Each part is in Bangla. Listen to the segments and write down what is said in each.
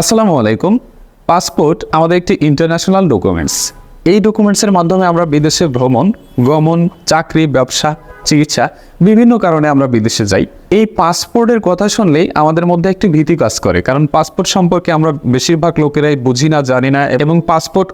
আসসালামু আলাইকুম। পাসপোর্ট আমাদের একটি ইন্টারন্যাশনাল ডকুমেন্টস। এই ডকুমেন্টসের মাধ্যমে আমরা বিদেশে ভ্রমণ, গমন, চাকরি, ব্যবসা, চিকিৎসা বিভিন্ন কারণে আমরা বিদেশে যাই। এই পাসপোর্টের কথা শুনলেই আমাদের মধ্যে একটি ভীতি কাজ করে। কারণ পাসপোর্ট সম্পর্কে আমরা বেশিরভাগ লোকেরাই বুঝি না, জানি না এবং পাসপোর্ট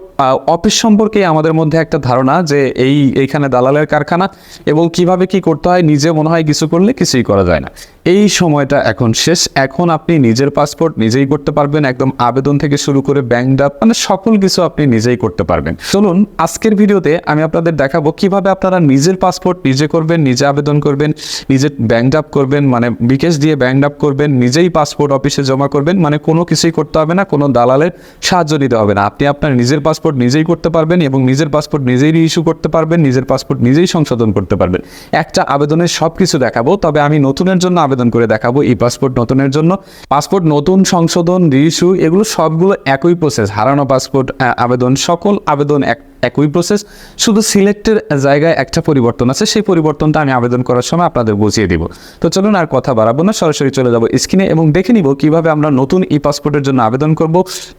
অফিস সম্পর্কে আমাদের মধ্যে একটা ধারণা যে এই, এইখানে দালালের কারখানা এবং কীভাবে কি করতে হয়, নিজে মনে হয় কিছু করলে কিছুই করা যায় না। এই সময়টা এখন শেষ। এখন আপনি নিজের পাসপোর্ট নিজেই করতে পারবেন। একদম আবেদন থেকে শুরু করে ব্যাংক ড্রাফ মানে সকল কিছু আপনি নিজেই করতে পারবেন। চলুন, আজকের ভিডিওতে আমি আপনাদের দেখাবো কীভাবে আপনারা নিজের পাসপোর্ট নিজে করবেন, নিজে আবেদন করবেন নিজের ব্যাংক ড্রাফ করবেন মানে বিকেশ দিয়ে ব্যাংক ড্রাফ করবেন, নিজেই পাসপোর্ট অফিসে জমা করবেন মানে কোনো কিছুই করতে হবে না, কোনো দালালের সাহায্য নিতে হবে না। আপনি আপনার নিজের পাসপোর্ট নিজেই করতে পারবেন এবং নিজের পাসপোর্ট নিজেই ইস্যু করতে পারবেন, নিজের পাসপোর্ট নিজেই সংশোধন করতে পারবেন। একটা আবেদনের সব কিছু দেখাবো, তবে আমি নতুনের জন্য আবেদন করে দেখাবো, এই পাসপোর্ট নতুনের জন্য। পাসপোর্ট নতুন সংশোধন রিইস্যু এগুলো সবগুলো একই প্রসেস হারানো পাসপোর্ট আবেদন, সকল আবেদন এক একই প্রসেস শুধু সিলেক্টের জায়গায় একটা পরিবর্তন আছে, সেই পরিবর্তনটা আমি আবেদন করার সময় আপনাদের বুঝিয়ে দিব। তো চলুন আর কথা বাড়াবো না, সরাসরি চলে যাব স্ক্রিনে এবং দেখে নিব কীভাবে আমরা নতুন ই পাসপোর্টের জন্য আবেদন করব,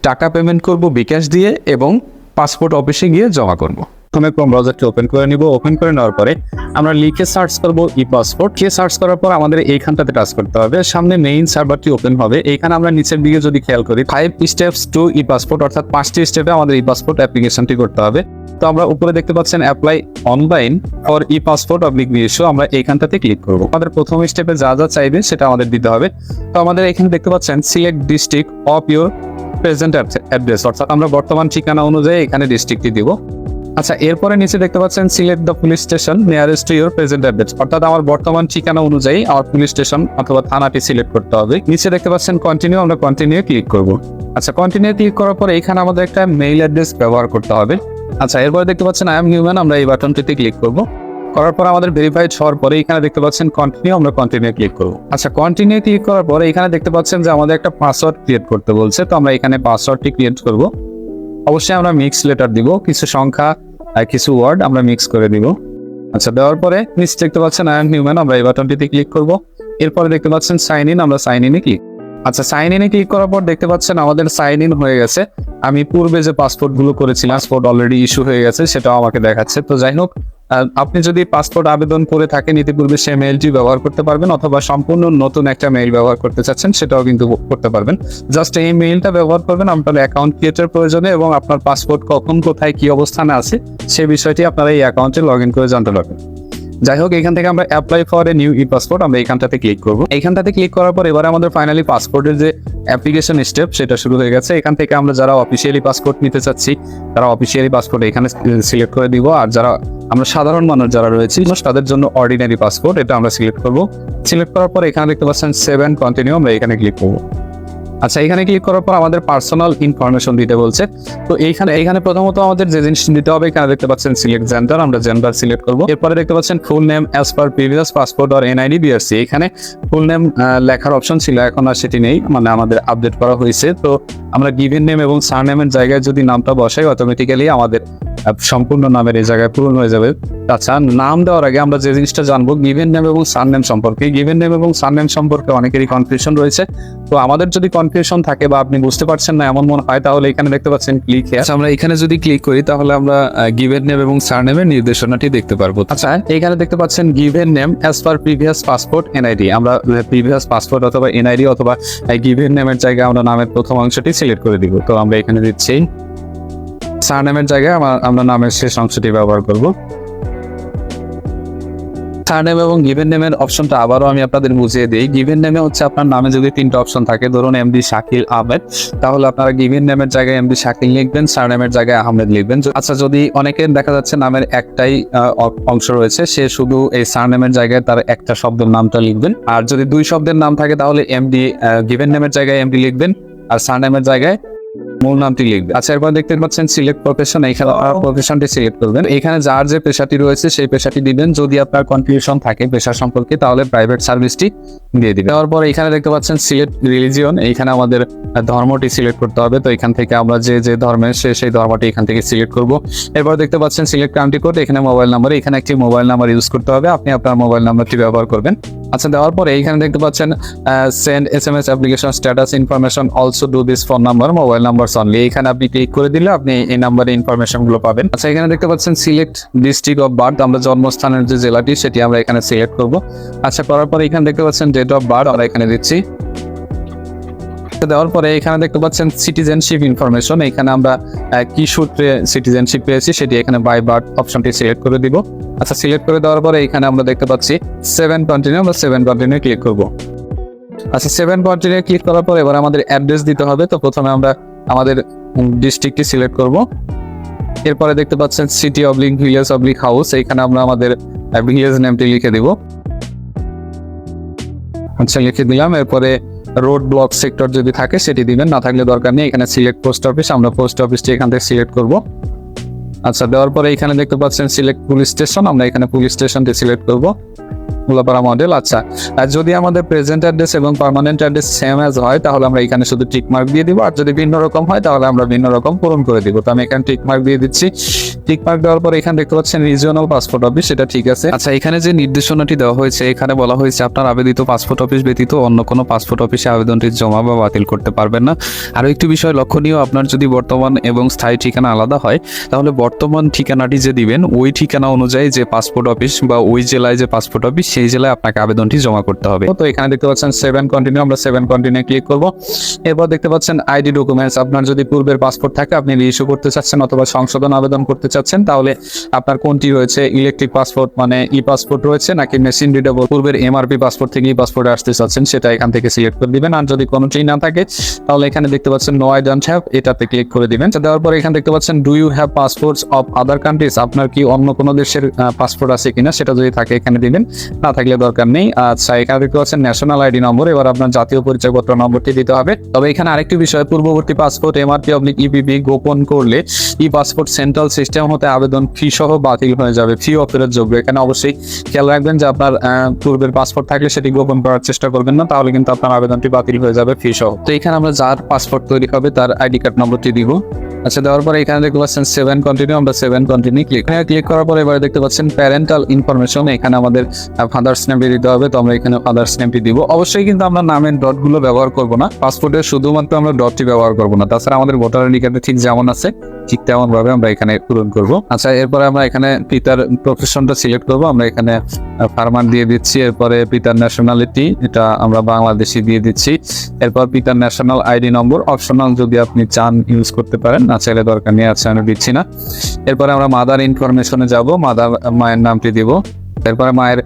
টাকা পেমেন্ট করব বিকাশ দিয়ে এবং পাসপোর্ট অফিসে গিয়ে জমা করব। প্রথমে ক্রোম ব্রাউজারটি ওপেন করে নিব। ওপেন করে নেওয়ার পরে আমরা লিখে সার্চ করব ই পাসপোর্ট কে সার্চ করার পর আমাদের এইখানটাতে টাচ করতে হবে। সামনে মেইন সার্ভারটি ওপেন হবে। এইখানে আমরা নিচের দিকে যদি খেয়াল করি five steps to e passport অর্থাৎ পাঁচটি স্টেপে আমাদের ই পাসপোর্ট অ্যাপ্লিকেশনটি করতে হবে। তো আমরা উপরে দেখতে পাচ্ছেন apply online for e passport oblique issue আমরা এইখানটাতে ক্লিক করব। আমাদের প্রথম স্টেপে যা যা চাইবে সেটা আমাদের দিতে হবে। তো আমাদের এখানে দেখতে পাচ্ছেন select district of your present address অর্থাৎ আমরা বর্তমান ঠিকানা অনুযায়ী এখানে ডিস্ট্রিক্টটি দিব। আচ্ছা এরপরে নিচে দেখতে পাচ্ছেন select the police station nearest to your present address অর্থাৎ আমার বর্তমান ঠিকানা অনুযায়ী আমার পুলিশ স্টেশন অথবা থানাটি সিলেক্ট করতে হবে। নিচে দেখতে পাচ্ছেন কন্টিনিউ আমরা কন্টিনিউ ক্লিক করব। আচ্ছা কন্টিনিউ ক্লিক করার পরে এখানে আমাদের একটা মেইল অ্যাড্রেস ব্যবহার করতে হবে। আচ্ছা এরপরে দেখতে পাচ্ছেন আই এম হিউম্যান আমরা এই বাটনটিতে ক্লিক করব। করার পর আমাদের ভেরিফাইড হওয়ার পরে এখানে দেখতে পাচ্ছেন কন্টিনিউ আমরা কন্টিনিউ ক্লিক করব। আচ্ছা কন্টিনিউ ক্লিক করার পরে এখানে দেখতে পাচ্ছেন যে আমাদের একটা পাসওয়ার্ড ক্রিয়েট করতে বলছে। তো আমরা এখানে পাসওয়ার্ডটি ক্রিয়েট করব। অবশ্যই আমরা মিক্স লেটার দিব, কিছু সংখ্যা কিছু ওয়ার্ড আমরা মিক্স করে দিব। আচ্ছা দেওয়ার পরে নিচে দেখতে পাচ্ছেন আই এম হিউম্যান আমরা এই বাটনটিতে ক্লিক করব। এরপরে দেখতে পাচ্ছেন সাইন ইন আমরা সাইন ইনে ক্লিক আচ্ছা সাইন ইনে ক্লিক করার পর দেখতে পাচ্ছেন আমাদের সাইন ইন হয়ে গেছে। আমি পূর্বে যে পাসপোর্টগুলো করেছিলাম পাসপোর্ট অলরেডি ইস্যু হয়ে গেছে, সেটাও আমাকে দেখাচ্ছে। তো যাই হোক আপনি যদি পাসপোর্ট আবেদন করে থাকেন, ইতিপূর্বে সে মেইলটি ব্যবহার করতে পারবেন, অথবা সম্পূর্ণ নতুন একটা মেইল ব্যবহার করতে চাচ্ছেন, সেটাও কিন্তু করতে পারবেন। জাস্ট এই মেইলটা ব্যবহার করবেন, আপনার অ্যাকাউন্ট ক্রিয়েটের প্রয়োজনে এবং আপনার পাসপোর্ট কখন, কোথায়, কি অবস্থানে আছে, সে বিষয়টি আপনারা এই অ্যাকাউন্টে লগ ইন করে জানতে পারবেন। যাই হোক এখান থেকে আমরা apply for a new e passport আমরা এখানটাতে ক্লিক করব। এখানটাতে ক্লিক করার পর এবারে আমাদের ফাইনালি পাসপোর্টের যে অ্যাপ্লিকেশন স্টেপ সেটা শুরু হয়ে গেছে। এখান থেকে আমরা যারা অফিসিয়ালি পাসপোর্ট নিতে চাচ্ছি, তারা অফিসিয়ালি পাসপোর্ট এখানে সিলেক্ট করে দিব। আর যারা, আমরা সাধারণ মানুষ যারা রয়েছি তাদের জন্য অর্ডিনারি পাসপোর্ট এটা আমরা সিলেক্ট করব। সিলেক্ট করার পর এখানে দেখতে পাচ্ছেন সেভেন কন্টিনিউ আমরা এখানে ক্লিক করব। আচ্ছা এখানে ক্লিক করার পর আমাদের পার্সোনাল ইনফরমেশন দিতে বলছে। তো এইখানে এখানে প্রথমত আমাদের যে জিনিস দিতে হবে, এখানে দেখতে পাচ্ছেন সিলেক্ট জেন্ডার আমরা জেন্ডার সিলেক্ট করব। এরপরে দেখতে পাচ্ছেন full name as per previous passport আর এনআইডি বিআরসি এখানে ফুল নেম লেখার অপশন ছিল, এখন আর সেটি নেই মানে আমাদের আপডেট করা হয়েছে। তো আমরা গিভেন নেম এবং সার নেমের জায়গায় যদি নামটা বসাই অটোমেটিক্যালি আমাদের সম্পূর্ণ নামের এই জায়গায় পূরণ হয়ে যাবে। আচ্ছা নাম দেওয়ার আগে আমরা যে জিনিসটা জানব গিভেন নেম এবং সার নেম সম্পর্কে। গিভেন নেম এবং সার নেম সম্পর্কে অনেকেরই কনফিউশন রয়েছে। তো আমাদের যদি কনফিউশন থাকে বা আপনি বুঝতে পারছেন না এমন মনে হয় তাহলে এখানে দেখতে পাচ্ছেন ক্লিক আচ্ছা আমরা এখানে যদি ক্লিক করি তাহলে আমরা গিভেন নেম এবং সার নেমের নির্দেশনাটি দেখতে পারব। আচ্ছা এখানে দেখতে পাচ্ছেন given name as per previous passport NID আমরা প্রিভিয়াস পাসপোর্ট অথবা এনআইডি অথবা গিভেন নেমের জায়গায় আমরা নামের প্রথম অংশটি সিলেক্ট করে দিব। তো আমরা এখানে দিচ্ছি সার নেমের জায়গায় আমরা- নামের শেষ অংশটি ব্যবহার করব। সার নেম এবং গিভেন নেমের অপশনটা আবারও আমি আপনাদের বুঝিয়ে দিই। গিভেন নেমে হচ্ছে আপনার নামে যদি তিনটা অপশন থাকে, ধরুন এমডি শাকিল আহমেদ, তাহলে আপনারা গিভেন নেমের জায়গায় এমডি শাকিল লিখবেন সার নেমের জায়গায় আহমেদ লিখবেন। আচ্ছা যদি অনেকের দেখা যাচ্ছে নামের একটাই অংশ রয়েছে, সে শুধু এই সার নেমের জায়গায় তার একটা শব্দের নামটা লিখবেন। আর যদি দুই শব্দের নাম থাকে, তাহলে এমডি গিভেন নেমের জায়গায় এমডি লিখবেন, আর সার নেমের জায়গায় মূল নামটি লিখবেন আচ্ছা এরপর দেখতে পাচ্ছেন সিলেক্ট প্রফেশন এখানে প্রফেশনটি সিলেক্ট করবেন। এখানে যার যে পেশাটি রয়েছে, সেই পেশাটি দিবেন। যদি আপনার কনফিউশন থাকে পেশা সম্পর্কে, তাহলে প্রাইভেট সার্ভিসটি দিয়ে দিবেন। এখানে দেখতে পাচ্ছেন সিলেক্ট রিলিজিয়ন এইখানে আমাদের ধর্মটি সিলেক্ট করতে হবে। তো এখান থেকে আমরা যে যে ধর্মের, সে, সেই ধর্মটি এখান থেকে সিলেক্ট করব। এরপর দেখতে পাচ্ছেন সিলেক্ট কান্ট্রি কোড এখানে মোবাইল নাম্বার এখানে একটি মোবাইল নাম্বার ইউজ করতে হবে। আপনি আপনার মোবাইল নাম্বারটি ব্যবহার করবেন। আচ্ছা দেওয়ার পরে এইখানে দেখতে পাচ্ছেন send S M S application status information also to this phone number mobile number only এখানে আপনি ক্লিক করে দিলে আপনি এই নাম্বারে ইনফরমেশনগুলো পাবেন। আচ্ছা এখানে দেখতে পাচ্ছেন সিলেক্ট ডিস্ট্রিক্ট অফ বার্থ আমরা জন্মস্থানের যে জেলাটি, সেটি আমরা এখানে সিলেক্ট করব। আচ্ছা করার পরে এখানে দেখতে পাচ্ছেন ডেট অফ বার্থ আমরা এখানে দিচ্ছি। দেওয়ার পরে এখানে দেখতে পাচ্ছেন সিটিজেনশিপ ইনফরমেশন এখানে আমরা কি সূত্রে সিটিজেনশিপ পেয়েছি সেটি এখানে বাই বার্থ অপশনটি সিলেক্ট করে দিব। আচ্ছা সিলেক্ট করে দেওয়ার পরে এখানে আমরা দেখতে পাচ্ছি সেভেন কন্টিনিউ আমরা সেভেন কন্টিনিউ ক্লিক করব। আচ্ছা সেভেন কন্টিনিউ ক্লিক করার পর এবার আমাদের অ্যাড্রেস দিতে হবে। তো প্রথমে আমরা আমাদের ডিস্ট্রিক্টটি সিলেক্ট করব। এরপরে দেখতে পাচ্ছেন city oblique village oblique house এখানে আমরা আমাদের ভিলেজ নেমটি লিখে দিব। আচ্ছা লিখে দিলাম। এরপরে রোড ব্লক সেক্টর যদি থাকে, সেটি দিবেন। না থাকলে দরকার নেই, এখানে সিলেক্ট পোস্ট অফিস আমরা পোস্ট অফিসটি এখান থেকে সিলেক্ট করব। আচ্ছা দেওয়ার পরে এখানে দেখতে পাচ্ছেন সিলেক্ট পুলিশ স্টেশন আমরা এখানে পুলিশ স্টেশনটি সিলেক্ট করব। গোলাপাড়া মডেল আচ্ছা। আর যদি আমাদের প্রেজেন্ট অ্যাড্রেস এবং পার্মানেন্ট অ্যাড্রেস সেম অ্যাজ হয়, তাহলে আমরা এখানে শুধু টিক মার্ক দিয়ে দিব। আর যদি ভিন্ন রকম হয়, তাহলে আমরা ভিন্ন রকম পূরণ করে দিব। তো আমি এখানে টিক মার্ক দিয়ে দিচ্ছি। টিক মার্ক দেওয়ার পর এখানে দেখতে পাচ্ছেন রিজিওনাল পাসপোর্ট অফিস সেটা ঠিক আছে। আচ্ছা এখানে যে নির্দেশনাটি দেওয়া হয়েছে, এখানে বলা হয়েছে আপনার আবেদিত পাসপোর্ট অফিস ব্যতীত অন্য কোনো পাসপোর্ট অফিসে আবেদনটি জমা বা বাতিল করতে পারবেন না। আরও একটি বিষয় লক্ষণীয়, আপনার যদি বর্তমান এবং স্থায়ী ঠিকানা আলাদা হয়, তাহলে বর্তমান ঠিকানাটি যে দিবেন, ওই ঠিকানা অনুযায়ী যে পাসপোর্ট অফিস বা ওই জেলায় যে পাসপোর্ট অফিস সেই জেলায় আপনাকে আবেদনটি জমা করতে হবে। তো এখানে দেখতে পাচ্ছেন সেভেন কন্টিনিউ আমরা সেভেন কন্টিনিউ ক্লিক করব। এরপর দেখতে পাচ্ছেন আইডি ডকুমেন্টস আপনার যদি পূর্বের পাসপোর্ট থাকে, আপনি রিইস্যু করতে চাচ্ছেন অথবা সংশোধন আবেদন করতে চাচ্ছেন, তাহলে আপনার কোনটি রয়েছে? ইলেকট্রিক পাসপোর্ট মানে ই পাসপোর্ট রয়েছে, নাকি মেশিন রিডেবল পূর্বের এমআরপি পাসপোর্ট থেকে ই পাসপোর্টে আসতে চাচ্ছেন, সেটা এখান থেকে সিলেক্ট করে দিবেন। আর যদি কোনোটি না থাকে, তাহলে এখানে দেখতে পাচ্ছেন নো আই ডোন্ট হ্যাভ এটাতে ক্লিক করে দিবেন। দেওয়ার পর এখানে দেখতে পাচ্ছেন do you have passports of other countries আপনার কি অন্য কোনো দেশের পাসপোর্ট আছে কিনা, সেটা যদি থাকে, এখানে দিবেন। না থাকলে দরকার নেই। আচ্ছা এখানে দেখতে পাচ্ছেন ন্যাশনাল আইডি নম্বর এবার আপনার জাতীয় পরিচয়পত্র নম্বরটি দিতে হবে। তবে এখানে আরেকটি বিষয়, পূর্ববর্তী পাসপোর্ট এমআরপি অবলিক ইপিপি গোপন করলে ই পাসপোর্ট সেন্ট্রাল সিস্টেম হতে আবেদন ফি সহ বাতিল হয়ে যাবে ফি অফেরত যোগ্য। এখানে অবশ্যই খেয়াল রাখবেন যে আপনার পূর্বের পাসপোর্ট থাকলে সেটি গোপন করার চেষ্টা করবেন না, তাহলে কিন্তু আপনার আবেদনটি বাতিল হয়ে যাবে ফি সহ। তো এখানে আমরা যার পাসপোর্ট তৈরি হবে তার আইডি কার্ড নম্বরটি দিব। আচ্ছা দেওয়ার পরে এখানে দেখতে পাচ্ছেন সেভেন কন্টিনিউ আমরা save and continue click click করার পরে এবারে দেখতে পাচ্ছেন প্যারেন্টাল ইনফরমেশন এখানে আমাদের ফাদার্স নেমটি দিতে হবে, তো আমরা এখানে ফাদার্স নেমটি দিব। অবশ্যই কিন্তু আমরা নামের ডটগুলো ব্যবহার করব না। পাসপোর্টে শুধুমাত্র আমরা ডটটি ব্যবহার করব না। তাছাড়া আমাদের ভোটার আইডি কার্ডে ঠিক যেমন আছে, ঠিক তেমন ভাবে আমরা এখানে পূরণ করব। আচ্ছা এরপরে আমরা এখানে পিতার প্রফেশনটা সিলেক্ট করব। আমরা এখানে ফার্মার দিয়ে দিচ্ছি, এরপরে পিতার ন্যাশনালিটি এটা আমরা বাংলাদেশি দিয়ে দিচ্ছি। এরপর পিতার ন্যাশনাল আইডি নম্বর অপশনাল যদি আপনি চান ইউজ করতে পারেন, না চাইলে দরকার নেই আছে আমি দিচ্ছি না। এরপরে আমরা মাদার ইনফরমেশনে যাব মাদার মায়ের নামটি দিব। এরপরে মায়ের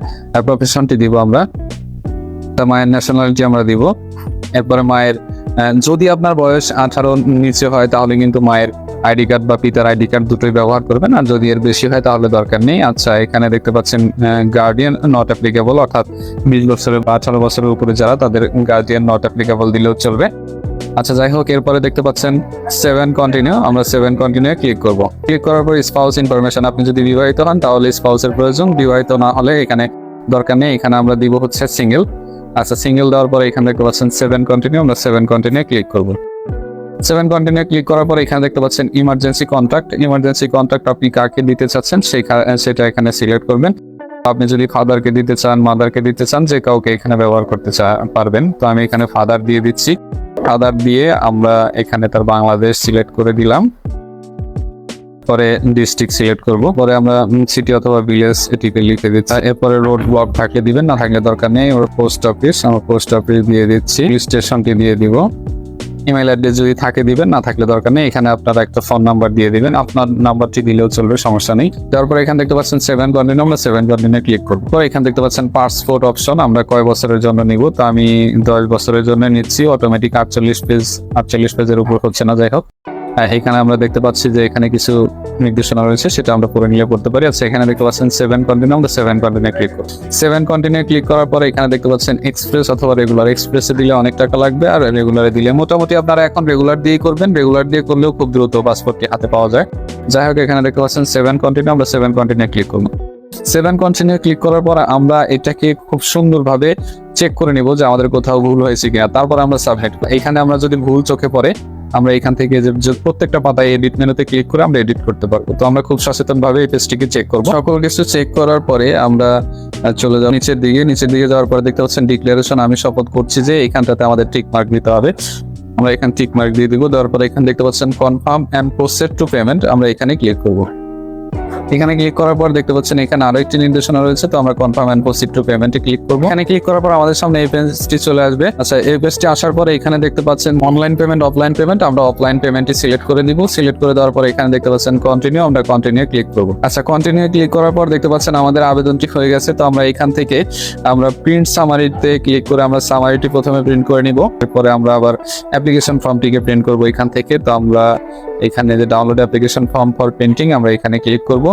প্রফেশনটি দিব আমরা। মায়ের ন্যাশনালিটি আমরা দিব। এরপরে মায়ের যদি আপনার বয়স আঠারো নিচে হয়, তাহলে কিন্তু মায়ের আইডি কার্ড বা পিতার আইডি কার্ড দুটোই ব্যবহার করবেন। আর যদি এর বেশি হয়, তাহলে দরকার নেই। আচ্ছা এখানে দেখতে পাচ্ছেন গার্ডিয়ান নট অ্যাপ্লিকেবল অর্থাৎ বিশ বছরের বা আঠারো বছরের উপরে যারা, তাদের গার্ডিয়ান নট অ্যাপ্লিকেবল দিলেও চলবে। আচ্ছা যাই হোক, এরপরে দেখতে পাচ্ছেন সেভেন কন্টিনিউ আমরা সেভেন কন্টিনিউ ক্লিক করব। ক্লিক করার পর স্পাউস ইনফরমেশন আপনি যদি বিবাহিত হন, তাহলে স্পাউসের প্রয়োজন, বিবাহিত না হলে এখানে দরকার নেই, এখানে আমরা দিব হচ্ছে সিঙ্গেল আচ্ছা সিঙ্গেল দেওয়ার পরে এখানে দেখতে পাচ্ছেন সেভেন কন্টিনিউ আমরা সেভেন কন্টিনিউ ক্লিক করব। সেভেন কন্টিনিউ ক্লিক করার পর এখানে দেখতে পাচ্ছেন ইমার্জেন্সি কন্ট্যাক্ট ইমার্জেন্সি কন্ট্যাক্ট আপনি কাকে দিতে চাচ্ছেন সেটা এখানে সিলেক্ট করবেন। আপনি যদি ফাদারকে দিতে চান মাদারকে দিতে চান, যে কাউকে এখানে ব্যবহার করতে পারবেন। তো আমি এখানে ফাদার দিয়ে দিচ্ছি। ফাদার দিয়ে আমরা এখানে তার বাংলাদেশ সিলেক্ট করে দিলাম। পরে ডিস্ট্রিক্ট সিলেক্ট করব। পরে আমরা সিটি অথবা ভিলেজ এটিতে লিখে দিচ্ছি। এরপরে রোড ব্লক থাকলে দিবেন, না থাকলে দরকার নেই। ওর পোস্ট অফিস আমরা পোস্ট অফিস দিয়ে দিচ্ছি। স্টেশনটি দিয়ে দিব। ইমেল অ্যাড্রেস যদি থাকে দিবেন, না থাকলে দরকার নেই। এখানে আপনারা একটা ফোন নাম্বার দিয়ে দিবেন। আপনার নাম্বারটি দিলেও চলবে, সমস্যা নেই। তারপর এখানে দেখতে পাচ্ছেন সেভেন কন্টিনিউ আমরা সেভেন কন্টিনিউ ক্লিক করব। তো এখানে দেখতে পাচ্ছেন পাসপোর্ট অপশন আমরা কয় বছরের জন্য নিব? তো আমি দশ বছরের জন্য নিচ্ছি অটোমেটিক আটচল্লিশ পেজ আটচল্লিশ পেজের উপর হচ্ছে না, যাই হোক। এখানে আমরা দেখতে পাচ্ছি যে এখানে কিছু নির্দেশনা রয়েছে, সেটা আমরা পরে নিয়ে করতে পারি। আচ্ছা এখানে দেখতে পাচ্ছেন সেভেন কন্টিনিউ আমরা সেভেন কন্টিনিউ ক্লিক করব সেভেন কন্টিনিউ ক্লিক করার পরে এখানে দেখতে পাচ্ছেন এক্সপ্রেস অথবা রেগুলার এক্সপ্রেসে দিলে অনেক টাকা লাগবে আর রেগুলারে দিলে মোটামুটি আপনারা এখন রেগুলার দিয়েই করবেন। রেগুলার দিয়ে করলেও খুব দ্রুত পাসপোর্টটি হাতে পাওয়া যায়। যাই হোক, এখানে দেখতে পাচ্ছেন সেভেন কন্টিনিউ আমরা সেভেন কন্টিনিউ ক্লিক করব। সেভেন কন্টিনিউ ক্লিক করার পর আমরা এটাকে খুব সুন্দরভাবে চেক করে নিব যে আমাদের কোথাও ভুল হয়েছে কিনা। তারপর আমরা সাবমিট এখানে আমরা যদি ভুল চোখে পড়ে আমরা এখান থেকে যে প্রত্যেকটা পাতায় এডিট মেনুতে ক্লিক করে আমরা এডিট করতে পারব। তো আমরা খুব সচেতন ভাবে এই পেজটিকে চেক করব। সকল কিছু চেক করার পরে আমরা চলে যাব নিচের দিকে। নিচের দিকে যাওয়ার পরে দেখতে পাচ্ছেন ডিক্লারেশন আমি শপথ করছি যে এখানটাতে আমাদের টিক মার্ক দিতে হবে। আমরা এখানে টিক মার্ক দিয়ে দিব। দেওয়ার পরে এখানে দেখতে পাচ্ছেন confirm and proceed to payment আমরা এখানে ক্লিক করব। এখানে ক্লিক করার পর দেখতে পাচ্ছেন এখানে আরও একটি নির্দেশনা রয়েছে, তো আমরা কনফার্ম এন্ড প্রসিড টু পেমেন্টে ক্লিক করব। এখানে ক্লিক করার পর আমাদের সামনে এই পেজটি চলে আসবে। আচ্ছা এই পেজটি আসার পরে এখানে দেখতে পাচ্ছেন অনলাইন পেমেন্ট অফলাইন পেমেন্ট আমরা অফলাইন পেমেন্টটি সিলেক্ট করে দিব। সিলেক্ট করে দেওয়ার পর এখানে দেখতে পাচ্ছেন কন্টিনিউ আমরা কন্টিনিউ ক্লিক করব। আচ্ছা কন্টিনিউ ক্লিক করার পর দেখতে পাচ্ছেন আমাদের আবেদনটি হয়ে গেছে, তো আমরা এখান থেকে আমরা প্রিন্ট সামারিতে ক্লিক করে আমরা সামারিটি প্রথমে প্রিন্ট করে নিব। এরপরে আমরা আবার অ্যাপ্লিকেশন ফর্মটিকে প্রিন্ট করব এখান থেকে। তো আমরা এখানে যে download application form for printing আমরা এখানে ক্লিক করব।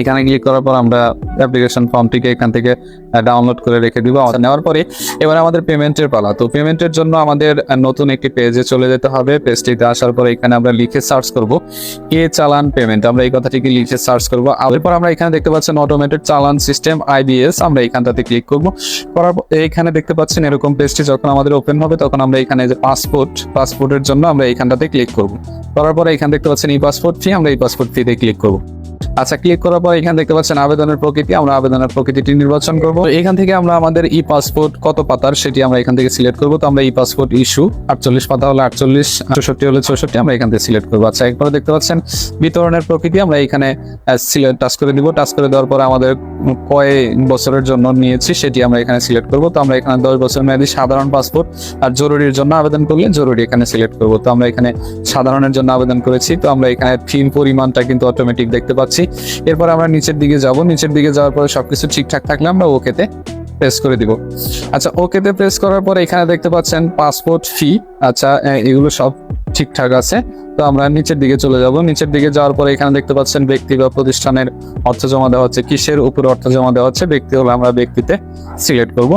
এখানে ক্লিক করার পর আমরা অ্যাপ্লিকেশন ফর্মটিকে এখান থেকে ডাউনলোড করে রেখে দিব। নেওয়ার পরে এবার আমাদের পেমেন্টের পালা। তো পেমেন্টের জন্য আমাদের নতুন একটি পেজে চলে যেতে হবে। পেজটিতে আসার পরে এখানে আমরা লিখে সার্চ করব, কে চালান পেমেন্ট আমরা এই কথাটিকে লিখে সার্চ করব? এরপর আমরা এখানে দেখতে পাচ্ছেন অটোমেটেড চালান সিস্টেম আইবিএস আমরা এখানটাতে ক্লিক করব। করার পর এইখানে দেখতে পাচ্ছেন এরকম পেজটি যখন আমাদের ওপেন হবে, তখন আমরা এখানে যে পাসপোর্ট পাসপোর্টের জন্য আমরা এইখানটাতে ক্লিক করব। করার পরে এখানে দেখতে পাচ্ছেন এই পাসপোর্ট ফি আমরা এই পাসপোর্ট ফিতে ক্লিক করব। আচ্ছা ক্লিক করার পর এখানে দেখতে পাচ্ছেন আবেদনের প্রকৃতি আমরা আবেদনের প্রকৃতিটি নির্বাচন করব। এখান থেকে আমরা আমাদের ই পাসপোর্ট কত পাতার সেটি আমরা এখান থেকে সিলেক্ট করব। তো আমরা ই পাসপোর্ট ইস্যু আটচল্লিশ পাতা হলে আটচল্লিশ, চৌষট্টি হলে চৌষট্টি, আমরা এখান থেকে সিলেক্ট করব। আচ্ছা এরপরে দেখতে পাচ্ছেন বিতরণের প্রকৃতি আমরা এখানে টাচ করে দিব। টাচ করে দেওয়ার পর আমাদের কয় বছরের জন্য নিয়েছি সেটি আমরা এখানে সিলেক্ট করব। তো আমরা এখানে দশ বছর মেয়াদি সাধারণ পাসপোর্ট আর জরুরির জন্য আবেদন করলে জরুরি এখানে সিলেক্ট করব। তো আমরা এখানে সাধারণের জন্য আবেদন করেছি। তো আমরা এখানে ফিম পরিমাণটা কিন্তু অটোমেটিক দেখতে পাচ্ছি। এরপর আমরা নিচের দিকে যাব। নিচের দিকে যাওয়ার পরে সবকিছু ঠিকঠাক থাকলে আমরা ওকেতে প্রেস করে দিব। আচ্ছা ওকেতে প্রেস করার পর এখানে দেখতে পাচ্ছেন পাসপোর্ট ফি আচ্ছা এগুলো সব ঠিকঠাক আছে। তো আমরা নিচের দিকে চলে যাব। নিচের দিকে যাওয়ার পরে এখানে দেখতে পাচ্ছেন ব্যক্তি বা প্রতিষ্ঠানের অর্থ জমা দেওয়া হচ্ছে। কিসের উপর অর্থ জমা দেওয়া হচ্ছে? ব্যক্তি হলে আমরা ব্যক্তিতে সিলেক্ট করব।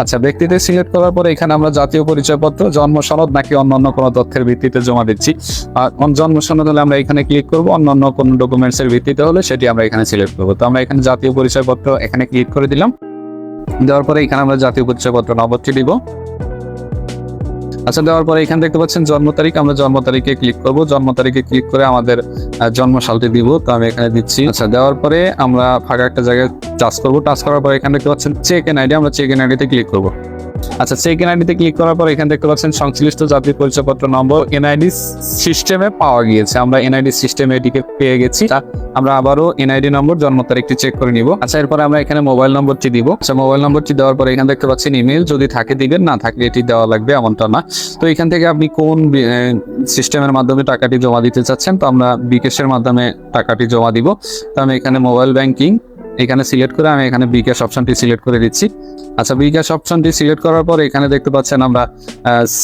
আচ্ছা ব্যক্তিতে সিলেক্ট করার পরে এখানে আমরা জাতীয় পরিচয়পত্র, জন্ম সনদ নাকি অন্যান্য কোনো তথ্যের ভিত্তিতে জমা দিচ্ছি। আর জন্ম সনদ হলে আমরা এখানে ক্লিক করব। অন্যান্য কোনো ডকুমেন্টস এর ভিত্তিতে হলে সেটি আমরা এখানে সিলেক্ট করব। তো আমরা এখানে জাতীয় পরিচয়পত্র এখানে ক্লিক করে দিলাম। দেওয়ার পরে এখানে আমরা জাতীয় পরিচয়পত্র নম্বরটি দিব। আচ্ছা দেওয়ার পরে এখানে দেখতে পাচ্ছেন জন্ম তারিখ। আমরা জন্ম তারিখে ক্লিক করব। জন্ম তারিখে ক্লিক করে আমাদের জন্ম সালটি দিব। তো আমি এখানে দিচ্ছি। আচ্ছা দেওয়ার পরে আমরা ফাঁকা একটা জায়গায় টাচ করব। টাচ করার পরে এখানে দেখতে পাচ্ছেন চেক এন আইডি আমরা চেক এন আইডিতে ক্লিক করব। আচ্ছা চেক এন আইডিতে ক্লিক করার পর এখানে দেখতে পাচ্ছেন সংশ্লিষ্ট জাতীয় পরিচয়পত্র নম্বর এনআইডি সিস্টেমে পাওয়া গিয়েছে। আমরা এনআইডি সিস্টেমে এটিকে পেয়ে গেছি। আমরা আবারও এনআইডি নম্বর, জন্ম তারিখটি চেক করে নিব। আচ্ছা এরপর আমরা এখানে মোবাইল নম্বরটি দিব। আচ্ছা মোবাইল নম্বরটি দেওয়ার পরে এখানে দেখতে পাচ্ছেন ইমেল যদি থাকে দিবেন, না থাকলে এটি দেওয়া লাগবে এমনটা না। তো এখান থেকে আপনি কোন সিস্টেমের মাধ্যমে টাকাটি জমা দিতে চাচ্ছেন, তো আমরা বিকাশের মাধ্যমে টাকাটি জমা দিব। তো আমি এখানে মোবাইল ব্যাংকিং এখানে সিলেক্ট করে আমি এখানে বিকাশ অপশনটি সিলেক্ট করে দিচ্ছি। আচ্ছা বিকাশ অপশনটি সিলেক্ট করার পর এখানে দেখতে পাচ্ছেন আমরা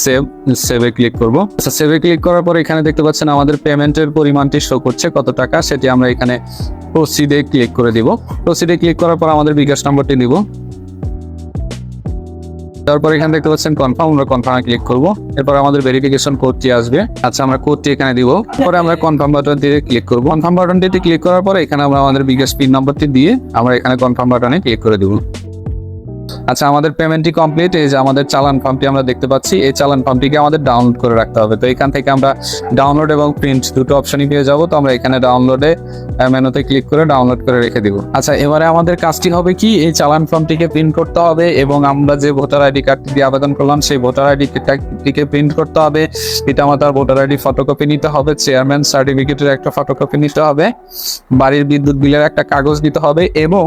সেভ সেভে ক্লিক করব। আচ্ছা সেভে ক্লিক করার পর এখানে দেখতে পাচ্ছেন আমাদের পেমেন্টের পরিমাণটি শো করছে কত টাকা, সেটি আমরা এখানে প্রসিডে ক্লিক করে দিব। প্রসিডে ক্লিক করার পর আমাদের বিকাশ নম্বরটি দিব তারপর এখানে দেখতে পাচ্ছেন কনফার্ম আমরা কনফার্মে ক্লিক করব। এরপর আমাদের ভেরিফিকেশন কোডটি আসবে। আচ্ছা আমরা কোডটি এখানে দিব। পরে আমরা কনফার্ম বাটন দিয়ে ক্লিক করব। কনফার্ম বাটনটিতে ক্লিক করার পর এখানে আমরা আমাদের বিকাশ পিন নাম্বারটি দিয়ে আমরা এখানে কনফার্ম বাটনে ক্লিক করে দিব। আচ্ছা আমাদের পেমেন্টটি কমপ্লিট এই যে আমাদের চালান ফর্মটি আমরা দেখতে পাচ্ছি, এই চালান ফর্মটিকে আমাদের ডাউনলোড করে রাখতে হবে। তো এখান থেকে আমরা ডাউনলোড এবং প্রিন্ট দুটো অপশনই পেয়ে যাব। তো আমরা এখানে ডাউনলোডে মেনুতে ক্লিক করে ডাউনলোড করে রেখে দিব। আচ্ছা এবারে আমাদের কাজটি হবে কি? এই চালান ফর্মটিকে প্রিন্ট করতে হবে এবং আমরা যে ভোটার আইডি কার্ডটি দিয়ে আবেদন করলাম, সেই ভোটার আইডি কার্ডটিকে প্রিন্ট করতে হবে। পিতামাতার ভোটার আইডি ফটোকপি নিতে হবে চেয়ারম্যান সার্টিফিকেটের একটা ফটোকপি নিতে হবে, বাড়ির বিদ্যুৎ বিলের একটা কাগজ দিতে হবে এবং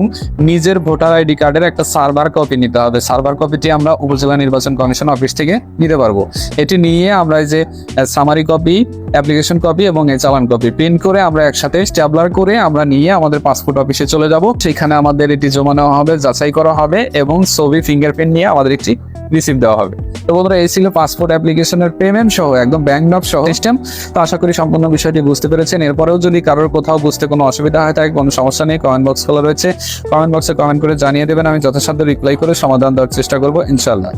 নিজের ভোটার আইডি কার্ডের একটা সার্ভার কপি নিতে হবে সার্ভার কপিটি আমরা উপজেলা নির্বাচন কমিশন অফিস থেকে নিতে পারব। এটি নিয়ে আমরা যে সামারি কপি অ্যাপ্লিকেশন কপি এবং এই চালান কপি প্রিন্ট করে আমরা একসাথে স্ট্যাবলার করে আমরা নিয়ে আমাদের পাসপোর্ট অফিসে চলে যাব। সেখানে আমাদের এটি জমা নেওয়া হবে, যাচাই করা হবে এবং ছবি ফিঙ্গারপ্রিন্ট নিয়ে আমাদের একটি রিসিভ দেওয়া হবে। তো বন্ধুরা, এই ছিল পাসপোর্ট অ্যাপ্লিকেশনের পেমেন্ট সহ, একদম ব্যাংক নট সহ সিস্টেম তো আশা করি সম্পূর্ণ বিষয়টি বুঝতে পেরেছেন। এরপরেও যদি কারোর কোথাও বুঝতে কোনো অসুবিধা হয় থাকে কোনো সমস্যা নেই কমেন্ট বক্স খোলা রয়েছে। কমেন্ট বক্সে কমেন্ট করে জানিয়ে দেবেন। আমি যথাসাধ্য রিপ্লাই করে সমাধান দেওয়ার চেষ্টা করব ইনশাল্লাহ